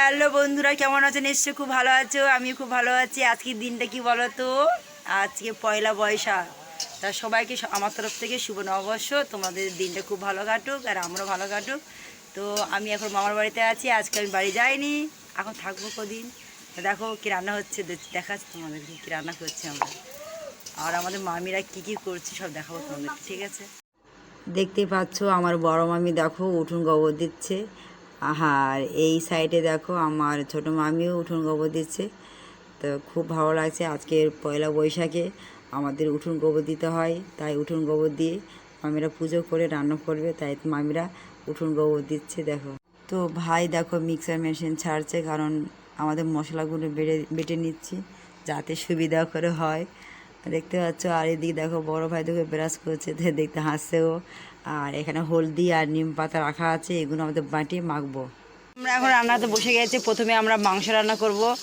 Hello বন্ধুরা, কেমন আছো? নিশ্চয়ই খুব ভালো আছো। আমি খুব ভালো আছি। আজকের দিনটা কি বলো তো আজকে পয়লা বৈশাখ। তা সবাইকে আমার তরফ থেকে শুভ নববর্ষ। তোমাদের দিনটা খুব ভালো কাটুক আর আমরাও ভালো কাটুক। তো আমি এখন মামার বাড়িতে আছি। আজকে আমি বাড়ি যাইনি। এখন থাকব কদিন? দেখো কি রান্না হচ্ছে। দেখাচ্ছি তোমাদেরকে কী রান্না করছি আমরা। আর আমাদের মামিরা কি কি করছে সব দেখাবো তোমাদের ঠিক আছে? দেখতেই পাচ্ছ আমার বড় মামি দেখো, উঠুন গোবর দিচ্ছে। আর এই সাইডে দেখো আমার ছোট মামিও উঠুন গোবর দিচ্ছে। তো খুব ভালো লাগছে আজকের পয়লা বৈশাখে আমাদের উঠুন গোবর দিতে হয়। তাই উঠুন গোবর দিয়ে মামিরা পুজো করে, রান্না করবে। তাই মামিরা উঠুন গোবর দিচ্ছে, দেখো। তো ভাই, দেখো মিক্সার মেশিন ছাড়ছে, কারণ আমাদের মশলাগুলো বেড়ে, বেটে নিচ্ছি যাতে সুবিধা করে হয়। দেখতে পাচ্ছ, আর এদিকে দেখো বড় ভাই দেখো ব্রাশ করছে দেখতে হাসছেও। আর এখানে হলদি আর নিম পাতা রাখা আছে, এগুলো আমাদের বাটি মাখবো। আমরা এখন রান্নাতে বসে গেছি, প্রথমে আমরা মাংস রান্না করব।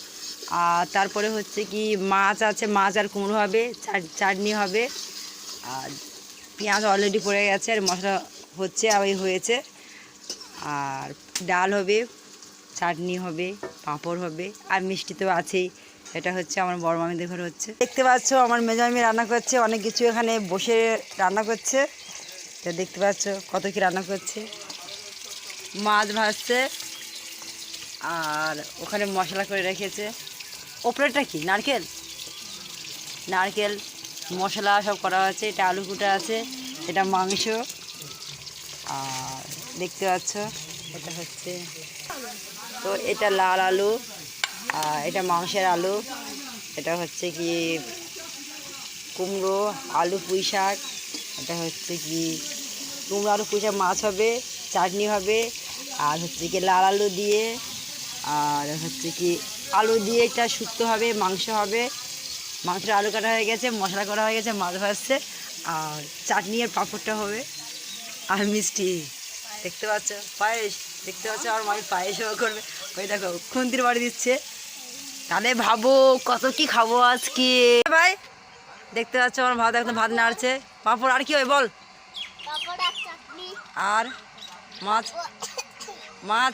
আর তারপরে হচ্ছে কি, মাছ আছে, মাছ আর কুমড়ো হবে চাট- চাটনি হবে। আর পেঁয়াজ অলরেডি পড়ে গেছে, আর মশলা হচ্ছে, আর হয়েছে। আর ডাল হবে, চাটনি হবে, পাঁপড় হবে, আর মিষ্টি তো আছেই। এটা হচ্ছে আমার বড় মামিদের ঘরে হচ্ছে। দেখতে পাচ্ছ, আমার মেজামি রান্না করছে, অনেক কিছু এখানে বসে রান্না করছে। তো দেখতে পাচ্ছ কত কি রান্না করছে। মাছ ভাজছে, আর ওখানে মশলা করে রেখেছে। ওপরেটা কি? নারকেল? নারকেল, মশলা সব করা আছে, এটা আলু কুটা আছে, এটা মাংস। আর দেখতে পাচ্ছ, এটা হচ্ছে তো এটা লাল আলু। এটা মাংসের আলু। এটা হচ্ছে কি কুমড়ো, আলু পুঁই শাক। এটা হচ্ছে কি কুমড়ো, আলু পুঁই শাক, মাছ হবে, চাটনি হবে, আর হচ্ছে কি লাল আলু দিয়ে, আর হচ্ছে কি আলু দিয়ে এটা শুক্তো হবে, মাংস হবে। মাংসের আলু কাটা হয়ে গেছে, মশলা করা হয়ে গেছে, মাছ ভাজছে, আর চাটনি আর পাঁপড়টা হবে। আর মিষ্টি। দেখতে পাচ্ছ? পায়েস। দেখতে পাচ্ছ? আমার মামি পায়েসও করবে। ওই দেখো, খুন্তির বাড়ি দিচ্ছে। তাহলে ভাবো, কত কি খাব আজকে? ভাই, দেখতে পাচ্ছ আমার ভাত একদম ভাত নাড়ছে। পাঁপড়, আর কি হয় বল? আর মাছ? মাছ?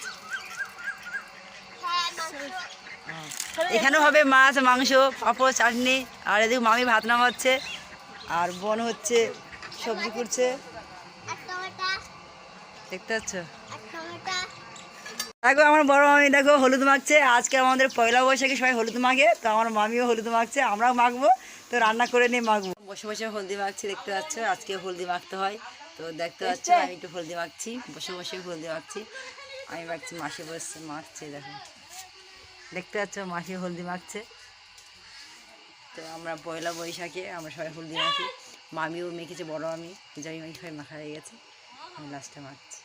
এখানেও হবে মাছ, মাংস, পাঁপড়, চাটনি। আর এদিকে মামি ভাত নামাচ্ছে। আর বোন হচ্ছে সবজি করছে। দেখতে পাচ্ছ? দেখো আমার বড় মামি দেখো হলুদ মাখছে। আজকে আমাদের পয়লা বৈশাখে সবাই হলুদ মাখে তো আমার মামিও হলুদ মাখছে আমরাও মাখবো। তো রান্না করে নিয়ে মাখবো। বসে বসে হলদি মাখছি দেখতে পাচ্ছ আজকে হলদি মাখতে হয়। তো দেখতে পাচ্ছ আমি একটু হলদি মাখছি বসে বসে হলদি মাখছি। আমি মাখছি মাসি বসছে মাখছে দেখো। দেখতে পাচ্ছ মাসি হলদি মাখছে। তো আমরা পয়লা বৈশাখে আমরা সবাই হলদি মাখি। মামিও মেখেছে বড় মামি জামি মামি সবাই মাখা হয়ে গেছে। আমি লাস্টে মাখছি।